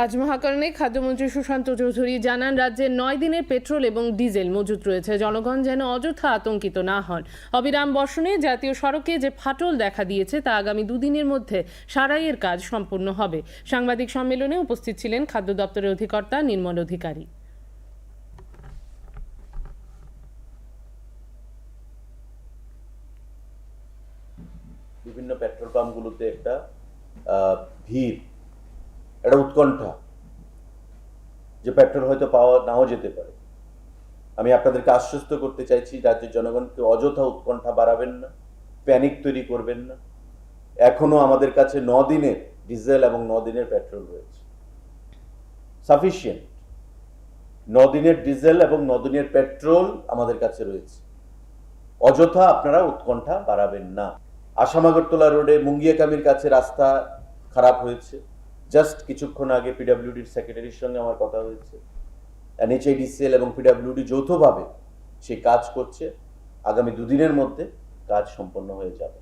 আজ মহাকরণে খাদ্যমন্ত্রী সুশান্ত চৌধুরী জানান, রাজ্যে নয় দিনের পেট্রোল এবং ডিজেল মজুত রয়েছে। জনগণ যেন অযথা আতঙ্কিত না হন। অবিরাম বর্ষণে জাতীয় সড়কে যে ফাটল দেখা দিয়েছে, তা আগামী দুদিনের মধ্যে সারাইয়ের কাজ সম্পূর্ণ হবে। সাংবাদিক সম্মেলনে উপস্থিত ছিলেন খাদ্য দপ্তরের অধিকর্তা নির্মল অধিকারী। বিভিন্ন পেট্রোল পাম্পগুলোতে একটা ভিড় একটা উৎকণ্ঠা। যে পেট্রোল হয়তো পাওয়া নাও যেতে পারে। আমি আপনাদেরকে আশ্বস্ত করতে চাইছি, রাজ্যের জনগণকে অযথা উৎকণ্ঠা বাড়াবেন না, প্যানিক তৈরি করবেন না। এখনও আমাদের কাছে ন দিনের ডিজেল এবং ন দিনের পেট্রোল রয়েছে। সাফিসিয়েন্ট ন দিনের ডিজেল এবং ন দিনের পেট্রোল আমাদের কাছে রয়েছে। অযথা আপনারা উৎকণ্ঠা বাড়াবেন না। আসামাগরতলা রোডে মুঙ্গিয়াকামির কাছে রাস্তা খারাপ হয়েছে। জাস্ট কিছুক্ষণ আগে পিডাব্লিউডির সেক্রেটারির সঙ্গে আমার কথা হয়েছে। এনএচআইডিসিএল এবং পিডাব্লিউডি যৌথভাবে সেই কাজ করছে। আগামী দুদিনের মধ্যে কাজ সম্পন্ন হয়ে যাবে।